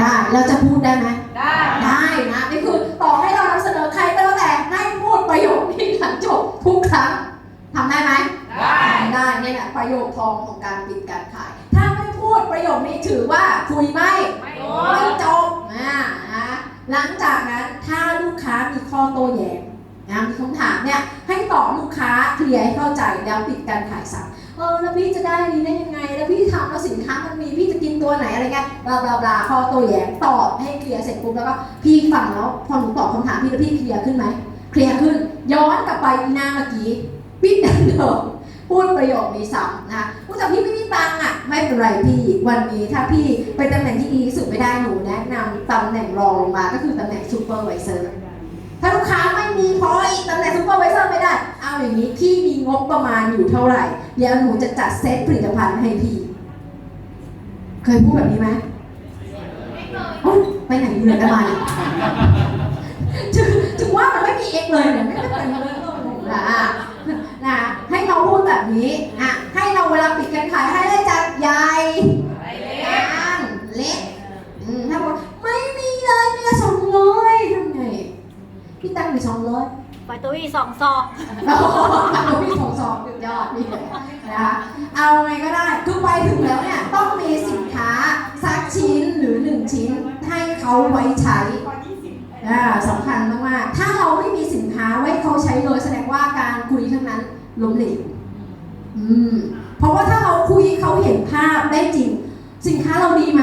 ได้เราจะพูดได้ไหมได้ได้นะนี่คือต่อให้เรานำเสนอใครก็แล้วแต่ให้พูดประโยคนี้หลังจบทุกครั้งทำได้ไหมได้ได้เนี่ยแหละประโยคทองของการปิดการขาย ถ้าไม่พูดประโยคนี้ถือว่าคุยไม่ไม่ไม่จบนะนะหลังจากนั้นถ้าลูกค้ามีข้อโต้แย้ง นะมีคำถามเนี่ยให้ตอบลูกค้าเคลียร์ให้เข้าใจแล้วปิดการขายซ้ำเออแล้วพี่จะได้นี้ได้ยังไง แล้วพี่ทำแล้วสินค้ามันมีพี่จะกินตัวไหนอะไรเงี้ยบลาบลาบลาข้อโต้แยงตอบให้เคลียร์เสร็จปุ๊บแล้วก็พี่ฟังแล้วพอหนูตอบคำถามพี่แล้วพี่เคลียร์ขึ้นไหมเคลียร์ขึ้น ย้อนกลับไปหน้าเมื่อกี้ปิดดันเดิมพูดประโยคนี้ซ้ำนะคะพูดจากพี่ไม่มีตังค์อะไม่เป็นไรพี่วันนี้ถ้าพี่เป็นตำแหน่งที่ดีที่สุดไม่ได้หนูแนะนำตำแหน่งรองลงมาก็คือตำแหน่งซูเปอร์ไวเซอร์ ถ้าลูกค้าไม่มีพออีกตำแหน่งซูเปอร์ไวเซอร์ไม่ได้ เอาอย่างนี้พี่มีงบประมาณอยู่เท่าไหร่ เดี๋ยวหนูจะจัดเซตผลิตภัณฑ์ให้พี่ เคยพูดแบบนี้ไหมโอ๊ยไปไหนเหนื่อยกันมาถึงถึงว่ามันไม่มีเอกเลยเนี่ยไม่เป็นเรื่องนะอะนะให้เราพูดแบบนี้อะให้เราเวลาปิดการขายให้ญ่ ไป ก เลย ลางเล็กอืมถ้าบอกไม่มีเลยมีละสองร้อยทำไงพี่ตั้งไปสองร้อย ประตูอีกสองซองเราพี่สองสองสุดยอดนี่นะคะเอาไงก็ได้คือไปถึงแล้วเนี่ยต้องมีสินค้าสักชิ้นหรือหนึ่งชิ้นให้เขาไว้ใช้อ่าสำคัญมากๆถ้าเราไม่มีสินค้าไว้เขาใช้เลยแสดงว่าการคุยทั้งนั้นล้มเหลวอืมเพราะว่าถ้าเราคุยเขาเห็นภาพได้จริง สินค้าเราดีไหม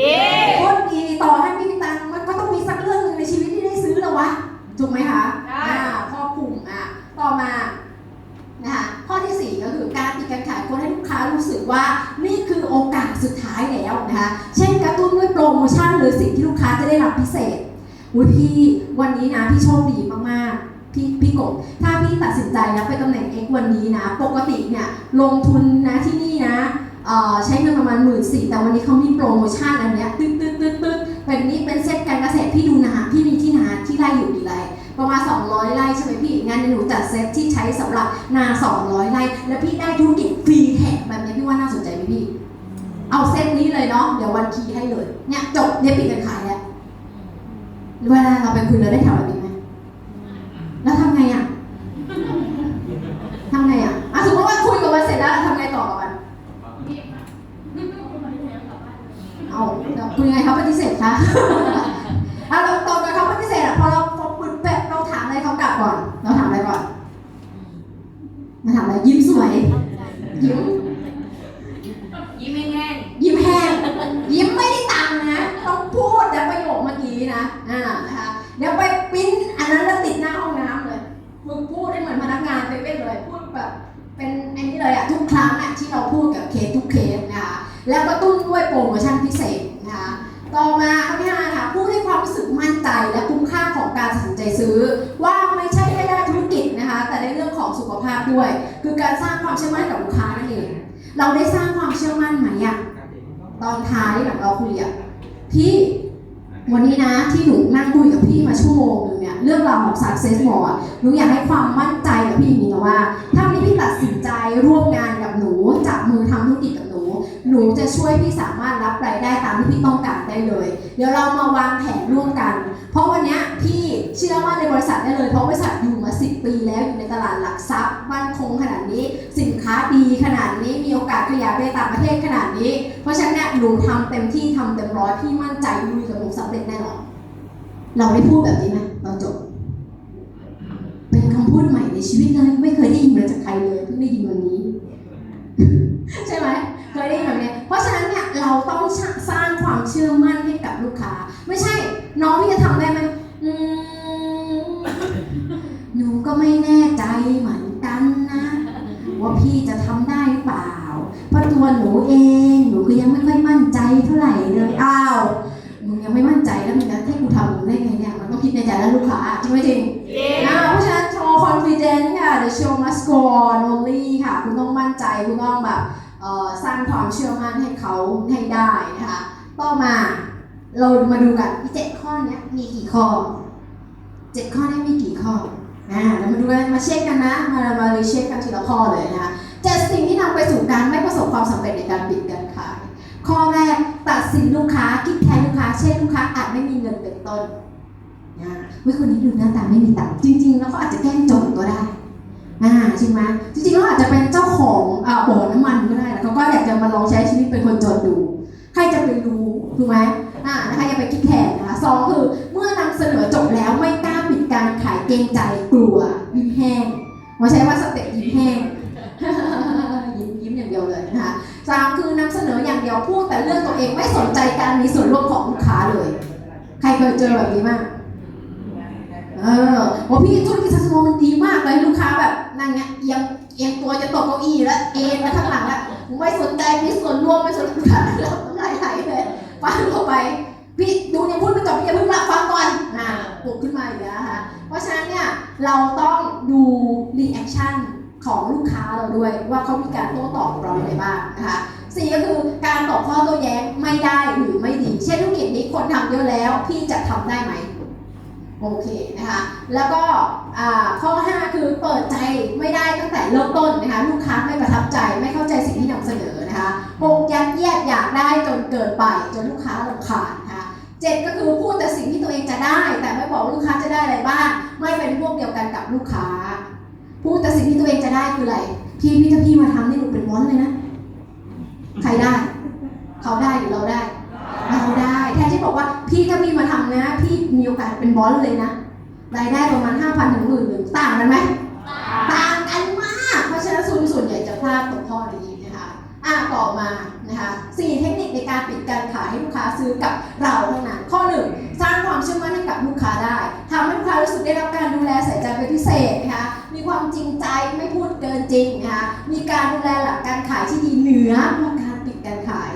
ดีโคตรดีต่อให้ไม่มีตังค์มันก็ต้องมีสักเรื่องหนึงในชีวิตที่ได้ซื้อแล้ววะถูกไหมคะอ่าครอบคลุมอะต่อมานะคะข้อที่สี่ก็คือการปิดการขายคนให้ลูกค้า รู้สึกว่านี่คือโอกาสสุดท้ายแล้วนะคะเช่นกระตุ้นด้วยโปรโมชั่นหรือสิ่งที่ลูกค้าจะได้รับพิเศษอุ้ยพี่วันนี้นะพี่โชคดีมากๆพี่พี่กบถ้าพี่ตัดสินใจนะไปตำแหน่ง X วันนี้นะ ปกติเนี่ยลงทุนนะที่นี่นะใช้เงินประมาณหมื่นสี่แต่วันนี้เขามีโปรโมชั่นอันเนี้ยตึ๊ดตึ๊ดตึ๊ดตึ๊ดแบบนี้เป็นเซ็ตการเกษตรพี่ดูนาพี่มีที่นาที่ไร่อยู่กี่ไร่ประมาณ 200 ไร่ใช่ไหมพี่งั้นหนูจัดเซ็ตที่ใช้สำหรับนา 200 ไร่แล้วพี่ได้ธุรกิจฟรี พี่ เอาเซตนี้เลยเนาะเดี๋ยววันคีย์ให้เลย เนี่ยจบเนี่ยปิดการขายแล้วเวลาเราไปคุยเราได้แถามแบบนี้ไหมแล้วทำไงอะทำไงอะอะสมมติว่าคุยกับมันเสร็จแล้วทำไงต่อกับมันเอาคุยังไงเขาปฏิเสธคะเอาเราตอนเขาปฏิเสธอะพอเราพอปึ๊บแบบเราถามอะไรเขากลับก่อน เราถามอะไรก่อนมาถามอะไรยิ้มสวยยิ้ม ยิ้มแห้งยิ้มแห้งยิ้มไม่ได้ตังค์นะ ต้องพูดนะประโยคเมื่อกี้นะอ่านะคะเดี๋ยวไปปริ้นอันนั้นแล้วติดหน้าห้องน้ำเลยฝึกพูดให้เหมือนพนักงานเซเว่นเลยพูดแบบเป็นอ้นี่เลยอะทุกครั้งอะที่เราพูดกับเคสทุกเคสนะคะแล้วก็ตุ้นด้วยโปรโมชั่นพิเศษนะคะต่อมาข้อที่ห้าค่ะพูดให้ความรู้สึกมั่นใจและคุ้มค่าของการตัดสินใจซื้อว่า ภาพด้วย คือการสร้างความเชื่อมั่นกับลูกค้านั่นเอง เราได้สร้างความเชื่อมั่นไหมอะตอนท้ายหลังเราคุยอะพี่วันนี้นะที่หนูนั่งคุยกับพี่มาชั่วโมงนึงเนี่ยเรื่องราวของ success more อหนูอยากให้ความมั่นใจกับพี่อย่างนี้นะว่า ถ้าวันนี้พี่ตัดสินใจร่วมงาน หนูจับมือทำธุรกิจกับหนู หนูจะช่วยพี่สามารถรับรายได้ตามที่พี่ต้องการได้เลย เดี๋ยวเรามาวางแผนร่วมกัน เพราะวันนี้พี่เชื่อว่าในบริษัทได้เลยเพราะบริษัทอยู่มา 10 ปีแล้วอยู่ในตลาดหลักทรัพย์มั่นคงขนาดนี้ สินค้าดีขนาดนี้มีโอกาสขยายไปต่างประเทศขนาดนี้ เพราะฉะนั้นหนูทำเต็มที่ทำเต็มร้อยพี่มั่นใจลุยกับหนูสำเร็จแน่นอนเราได้พูดแบบนี้ไหมตอนจบเป็นคำพูดใหม่ในชีวิตเลยไม่เคยได้ยินมาจากใครเลยเพิ่งได้ยินวันนี้ ใช่ไหมเคยได้ยินแบบนี้เพราะฉะนั้นเนี่ยเราต้องสร้างความเชื่อมั่นให้กับลูกค้า ไม่ใช่ น้องพี่จะทำได้ไหมอืมหนูก็ไม่แน่ใจเหมือนกันนะ ว่าพี่จะทำได้หรือเปล่า เพราะตัวหนูเองหนูก็ยังไม่ค่อยมั่นใจเท่าไหร่เลยอ้าวมึงยังไม่มั่นใจแล้วมึงจะให้กูทำมึงได้ไงเนี่ยมันต้องคิดในใจแล้วลูกค้าจริงไหมจริงดีอ่าเพราะฉะนั้นโชว์ confidence ค่ะ the show must go on only ค่ะ คุณต้องมั่น ใจคุณต้องแบบสร้างความเชื่อมั่นให้เขาให้ได้นะคะต่อมาเรามาดูกันเจ็ดข้อเนี้ยมีกี่ข้อเจ็ดข้อนี้มีกี่ข้ออ่าเรามาดูกันมาเช็คกันนะ มามาเลยเช็คกันทีละข้อเลยนะคะเจ็ดสิ่งที่นำไปสู่การไม่ประสบความสำเร็จในการปิดการขาย ข้อแรกตัดสินลูกค้าคิดแทนลูกค้า เช่นลูกค้าอาจไม่มีเงินเป็นต้นนะวิคนนี้ดูหน้าตาไม่มีตังค์จริงๆแล้วเขาอาจจะแกล้งจนก็ได้อ่า จริงไหมจริงๆแล้วอาจจะเป็นเจ้าของอ่าบ่อน้ำมันก็ได้แล้วเขาก็อยากจะมาลองใช้ชีวิตเป็นคนจนดู ใครจะไปรู้ถูกไหมอ่านะคะอย่าไปคิดแทนนะคะสองคือเมื่อนำเสนอจบแล้วไม่กล้าปิดการขายเกรงใจกลัวยิ้มแห้งมาใช้ว่าสเต็ปยิ้มแห้งยิ้มยิ้มอย่างเดียวเลยนะคะสามคือนำเสนออย่างเดียวพูดแต่เรื่องตัวเองไม่สนใจการมีส่วนร่วมของลูกค้าเลย ใครเคยเจอแบบนี้บ้างเออ ว่าพี่ธุรกิจซัสโนมันดีมากเลยลูกค้าแบบนั่งเงี้ยเอียงเอียงตัวจะตกเก้าอี้แล้วเอ็นมาข้างหลังแล้วไม่สนใจมีส่วนร่วมไม่สนใจลูกค้าแล้วไหลไหลเลยฟังเข้าไป พี่ดูเนี่ยพูดไม่จบพี่อย่าเพิ่งรับฟังก่อนอ่าปลุกขึ้นมาอีกแล้วนะคะเพราะฉะนั้นเนี่ยเราต้องดูรีแอคชั่นของลูกค้าเราด้วยว่าเขามีการโต้ตอบเราอย่างไรบ้างนะคะสี่ก็คือการตอบข้อโต้แย้งไม่ได้หรือไม่ดี เช่นธุรกิจนี้คนทำเยอะแล้ว พี่จะทำได้ไหม โอเคนะคะแล้วก็ข้อ 5 คือเปิดใจไม่ได้ตั้งแต่เริ่มต้นนะคะลูกค้าไม่ประทับใจไม่เข้าใจสิ่งที่นำเสนอนะคะหกยัดเยียดอยากได้จนเกินไปจนลูกค้ารำคาญนะคะเจ็ดก็คือพูดแต่สิ่งที่ตัวเองจะได้ แต่ไม่บอกลูกค้าจะได้อะไรบ้างไม่เป็นพวกเดียวกันกับลูกค้า พูดแต่สิ่งที่ตัวเองจะได้คืออะไรพี่พี่ถ้าพี่มาทำนี่หนูเป็นวอนเลยนะใครได้ เขาได้หรือเราได้ ถ้าพี่มาทำนะ พี่มีโอกาสเป็นบอสเลยนะรายได้ประมาณ5,000ถึงหมื่นหนึ่งต่างกันไหมต่างกันมาก เพราะฉะนั้นส่วนส่วนใหญ่จะพลาดตรงข้อนี้นะคะอะต่อมานะคะสี่เทคนิคในการปิดการขายให้ลูกค้าซื้อกับเราเท่านั้นข้อหนึ่งสร้างความเชื่อมั่นให้กับลูกค้าได้ทำให้ลูกค้ารู้สึกได้รับการดูแลใส่ใจเป็นพิเศษนะคะมีความจริงใจไม่พูดเกินจริงนะคะมีการดูแลหลักการขายที่ดีเหนือการปิดการขาย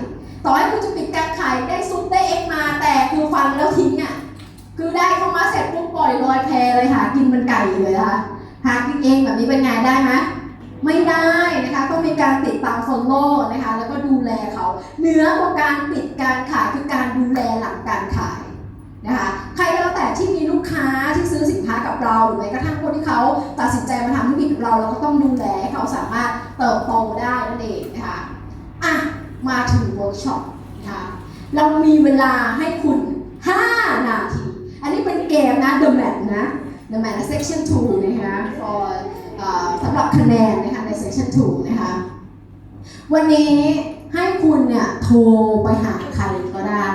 ต่อให้คุณจะปิดการขายได้ซุปได้เอ็กมา แต่คือฟังแล้วทิ้งอะคือได้เข้ามาเสร็จปุ๊บปล่อยลอยแพเลยหากินเป็นไก่เลยนะคะหากินเองแบบนี้เป็นไงได้ไหมไม่ได้นะคะต้องมีการติดตามฟอลโล่นะคะแล้วก็ดูแลเขาเหนือกว่าการปิดการขายคือการดูแลหลังการขายนะคะใครก็แล้วแต่ที่มีลูกค้าที่ซื้อสินค้ากับเราหรือแม้กระทั่งคนที่เขาตัดสินใจมาทำธุรกิจกับเราเราก็ต้องดูแลให้เขาสามารถเติบโตได้นั่นเองนะคะ มาถึงเวิร์กช็อปนะคะเรามีเวลาให้คุณ 5 นาที อันนี้เป็นเกมนะ The Map นะ The Mat น Section 2 นะคะ for สำหรับคะแนนนะคะใน Section 2 นะคะ วันนี้ให้คุณเนี่ยโทรไปหาใครก็ได้